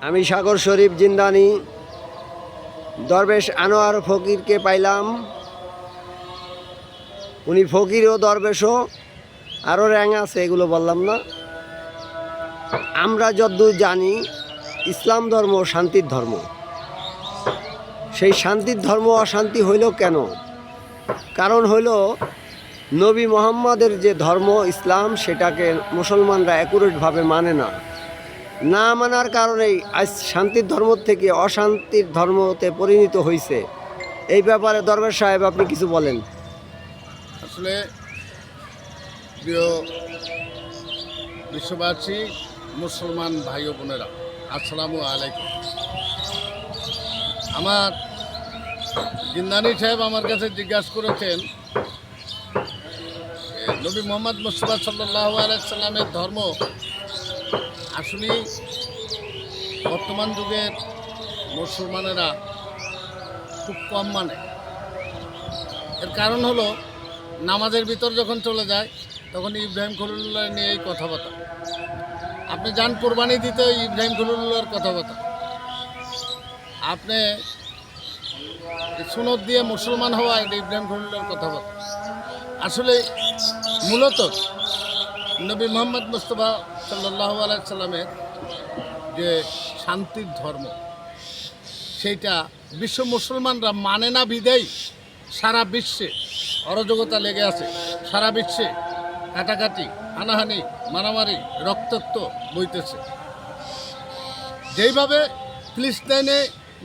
আমি সাগর শরীফ জিন্দানি। দরবেশ আনোয়ার ফকিরকে পাইলাম। উনি ফকির ও দরবেশও। আরও র্যাং আছে, এগুলো বললাম না। আমরা যদ্দূর জানি, ইসলাম ধর্ম শান্তির ধর্ম। সেই শান্তির ধর্ম অশান্তি হইল কেন? কারণ হইল, নবী মোহাম্মদের যে ধর্ম, ইসলাম, সেটাকে মুসলমানরা অ্যাকুরেটভাবে মানে না। না মানার কারণেই আজ শান্তির ধর্ম থেকে অশান্তির ধর্মতে পরিণত হয়েছে এই ব্যাপারে দরবার সাহেব আপনি কিছু বলেন। আসলে প্রিয় বিশ্ববাসী, মুসলমান ভাই ও বোনেরা, আসসালামু আলাইকুম। আমার জিন্দানি সাহেব আমার কাছে জিজ্ঞাসা করেছেন নবী মোহাম্মদ মুস্তফা সাল্লাহ আলাইসাল্লামের ধর্ম আসলে বর্তমান যুগের মুসলমানেরা খুব কম মানে। এর কারণ হলো, নামাজের ভিতর যখন চলে যায়, তখন ইব্রাহিম খলিল্লাহ নিয়ে এই কথাবার্তা। আপনি যান কোরবানি দিতে, ইব্রাহিম খলিল্লাহর কথাবার্তা। আপনি সুনত দিয়ে মুসলমান হওয়া, এটা ইব্রাহিম খলিল্লাহর কথাবার্তা। আসলে মূলত নবী মোহাম্মদ মুস্তফা সাল্লাহ আলাইসাল্লামের যে শান্তির ধর্ম, সেইটা বিশ্ব মুসলমানরা মানে না বিদেই সারা বিশ্বে অরাজকতা লেগে আছে। সারা বিশ্বে কাটাকাটি, হানাহানি, মারামারি, রক্তাক্ত বইতেছে। যেইভাবে ফিলিস্তাইনে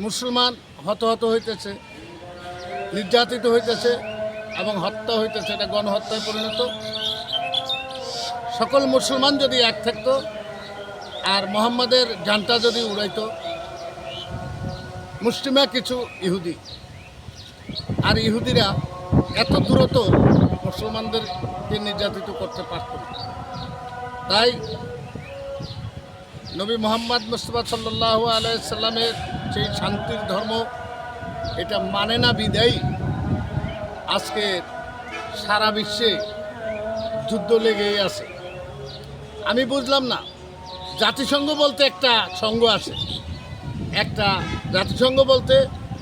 মুসলমান হতহত হইতেছে, নির্যাতিত হইতেছে এবং হত্যা হইতেছে, এটা গণহত্যায় পরিণত। সকল মুসলমান যদি এক থাকতো আর মোহাম্মদের জানটা যদি উড়াইতো, মুসলিমা কিছু ইহুদি। আর ইহুদিরা এত দূরত মুসলমানদেরকে নির্যাতিত করতে পারত তাই নবী মোহাম্মদ মুস্তফা সাল্লাহ আলাইসাল্লামের সেই শান্তির ধর্ম, এটা মানে না বিদায়ী? আজকে সারা বিশ্বে যুদ্ধ লেগেই আছে। আমি বুঝলাম না। জাতিসংঘ বলতে একটা সংঘ আছে। একটা জাতিসংঘ বলতে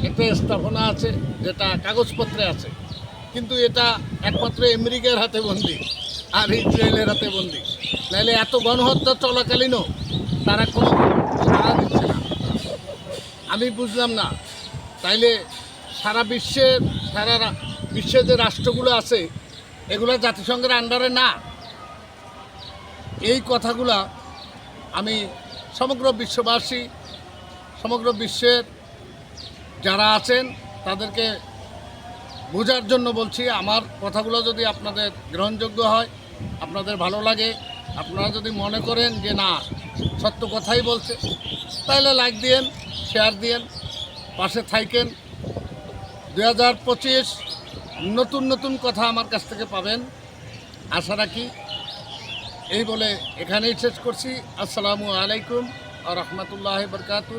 একটা স্থাপনা আছে, যেটা কাগজপত্রে আছে। কিন্তু এটা একমাত্র আমেরিকার হাতে বন্দি আর ইসরায়েলের হাতে বন্দি। নাহলে এত গণহত্যা চলাকালীনও তারা কোনো সাড়া দিচ্ছে না। আমি বুঝলাম না। তাইলে সারা বিশ্বের সারা বিশ্বের যে রাষ্ট্রগুলো আছে, এগুলো জাতিসংঘের আন্ডারে না। এই কথাগুলা আমি সমগ্র বিশ্ববাসী, সমগ্র বিশ্বের যারা আছেন, তাদেরকে বোঝার জন্য বলছি, আমার কথাগুলো যদি আপনাদের গ্রহণযোগ্য হয়, আপনাদের ভালো লাগে, আপনারা যদি মনে করেন যে না, সত্য কথাই বলছে, তাহলে লাইক দিয়েন শেয়ার দিয়েন, পাশে থাইকেন। দু নতুন নতুন কথা আমার কাছ থেকে পাবেন। আশা রাখি এই বলে এখানেই শেষ করছি। আসসালামু আলাইকুম আ রহমতুল্লাহ বরকাতু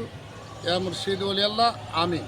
ইয়া মুর্শিদ আল্লাহ আমিন।